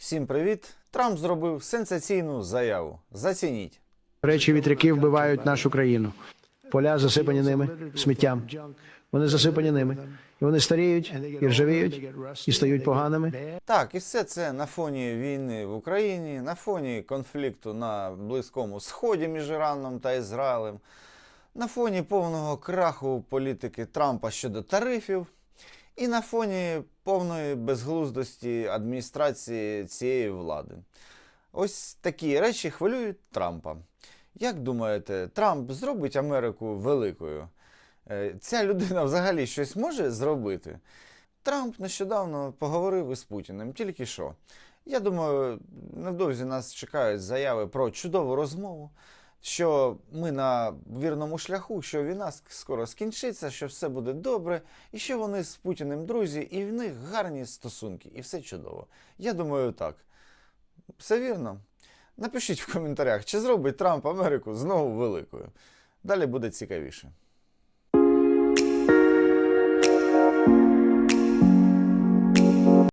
Всім привіт! Трамп зробив сенсаційну заяву. Зацініть. Речі вітряки вбивають нашу країну. Поля засипані ними сміттям. Вони засипані ними. І вони старіють, і ржавіють, і стають поганими. Так, і все це на фоні війни в Україні, на фоні конфлікту на Близькому Сході між Іраном та Ізраїлем, на фоні повного краху політики Трампа щодо тарифів, і на фоні повної безглуздості адміністрації цієї влади. Ось такі речі хвилюють Трампа. Як думаєте, Трамп зробить Америку великою? Е, Ця людина взагалі щось може зробити? Трамп нещодавно поговорив із Путіним, тільки що. Я думаю, невдовзі нас чекають заяви про чудову розмову, що ми на вірному шляху, що війна скоро скінчиться, що все буде добре, і що вони з Путіним друзі, і в них гарні стосунки, і все чудово. Я думаю, так. Все вірно. Напишіть в коментарях, чи зробить Трамп Америку знову великою. Далі буде цікавіше.